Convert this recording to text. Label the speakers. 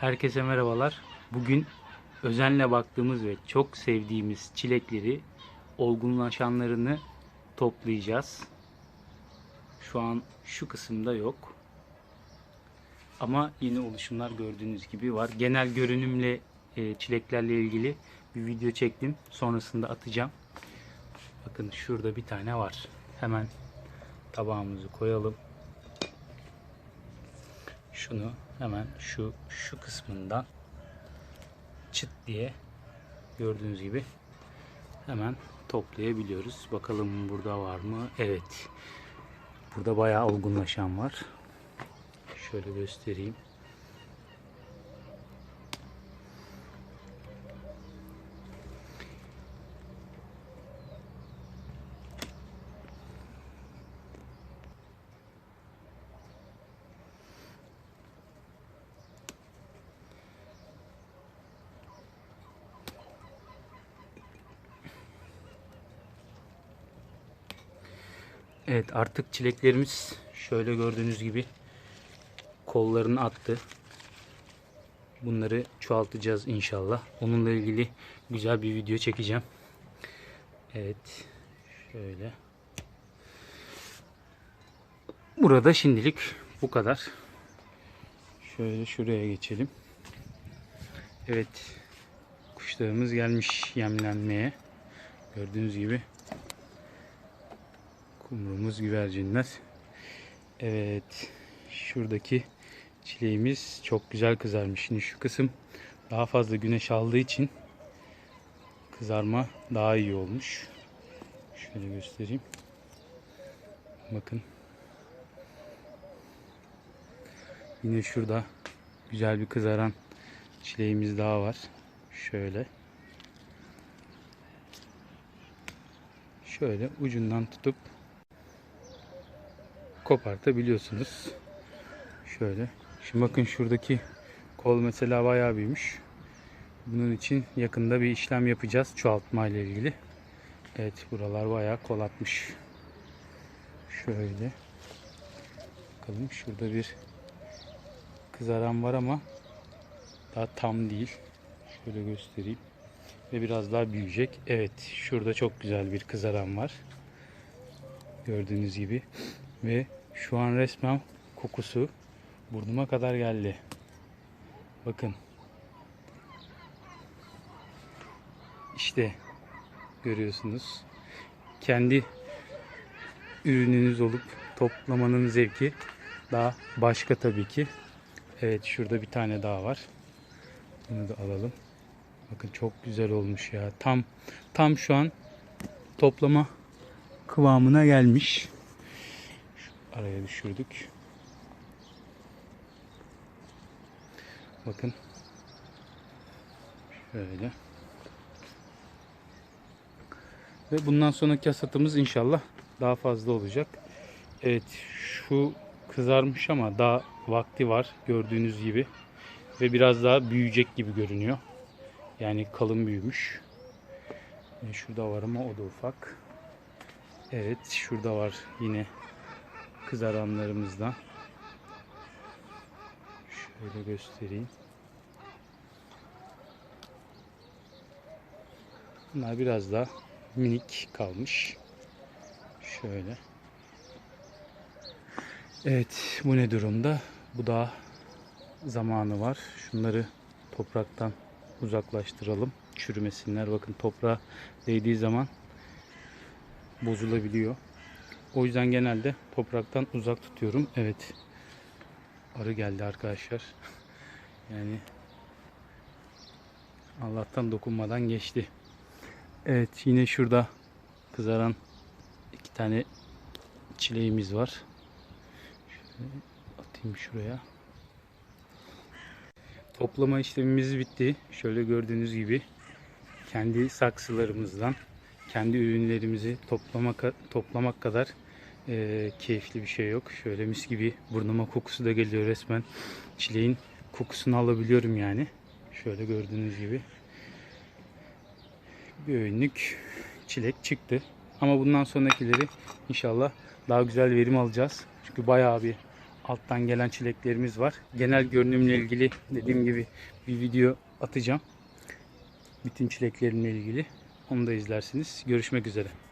Speaker 1: Herkese merhabalar. Bugün özenle baktığımız ve çok sevdiğimiz çilekleri olgunlaşanlarını toplayacağız. Şu an şu kısımda yok. Ama yine oluşumlar gördüğünüz gibi var. Genel görünümle e, çileklerle ilgili bir video çektim. Sonrasında atacağım. Bakın şurada bir tane var. Hemen tabağımızı koyalım. Şunu hemen şu şu kısmından çıt diye gördüğünüz gibi hemen toplayabiliyoruz. Bakalım burada var mı? Evet. Burada bayağı olgunlaşan var. Şöyle göstereyim. Evet artık çileklerimiz şöyle gördüğünüz gibi kollarını attı. Bunları çoğaltacağız inşallah. Onunla ilgili güzel bir video çekeceğim. Evet. Şöyle. Burada şimdilik bu kadar. Şöyle şuraya geçelim. Evet. Kuşlarımız gelmiş yemlenmeye. Gördüğünüz gibi Kumrumuz güvercinler. Evet. Şuradaki çileğimiz çok güzel kızarmış. Şimdi şu kısım daha fazla güneş aldığı için kızarma daha iyi olmuş. Şöyle göstereyim. Bakın. Yine şurada güzel bir kızaran çileğimiz daha var. Şöyle. Şöyle ucundan tutup kopartabiliyorsunuz. Şöyle. Şimdi bakın şuradaki kol mesela bayağı büyümüş. Bunun için yakında bir işlem yapacağız çoğaltma ile ilgili. Evet buralar bayağı kol atmış. Şöyle. Bakalım şurada bir kızaran var ama daha tam değil. Şöyle göstereyim. Ve biraz daha büyüyecek. Evet şurada çok güzel bir kızaran var. Gördüğünüz gibi. Ve şu an resmen kokusu burnuma kadar geldi. Bakın. İşte görüyorsunuz. Kendi ürününüz olup toplamanın zevki daha başka tabii ki. Evet şurada bir tane daha var. Bunu da alalım. Bakın çok güzel olmuş ya. Tam tam şu an toplama kıvamına gelmiş. Araya düşürdük. Bakın. Şöyle. Ve bundan sonraki hasatımız inşallah daha fazla olacak. Evet şu kızarmış ama daha vakti var gördüğünüz gibi. Ve biraz daha büyüyecek gibi görünüyor. Yani kalın büyümüş. E, Şurada var ama o da ufak. Evet şurada var yine kızaranlarımızdan. Şöyle göstereyim. Bunlar biraz daha minik kalmış. Şöyle. Evet bu ne durumda? Bu da zamanı var. Şunları topraktan uzaklaştıralım. Çürümesinler. Bakın toprağa değdiği zaman bozulabiliyor. O yüzden genelde topraktan uzak tutuyorum. Evet. Arı geldi arkadaşlar. Yani Allah'tan dokunmadan geçti. Evet yine şurada kızaran iki tane çileğimiz var. Şöyle atayım şuraya. Toplama işlemimiz bitti. Şöyle gördüğünüz gibi kendi saksılarımızdan kendi ürünlerimizi toplamak toplamak kadar e, keyifli bir şey yok. Şöyle mis gibi burnuma kokusu da geliyor resmen. Çileğin kokusunu alabiliyorum yani. Şöyle gördüğünüz gibi bir öğünlük çilek çıktı. Ama bundan sonrakileri inşallah daha güzel verim alacağız. Çünkü bayağı bir alttan gelen çileklerimiz var. Genel görünümle ilgili dediğim gibi bir video atacağım. Bütün çileklerimle ilgili. Onu da izlersiniz. Görüşmek üzere.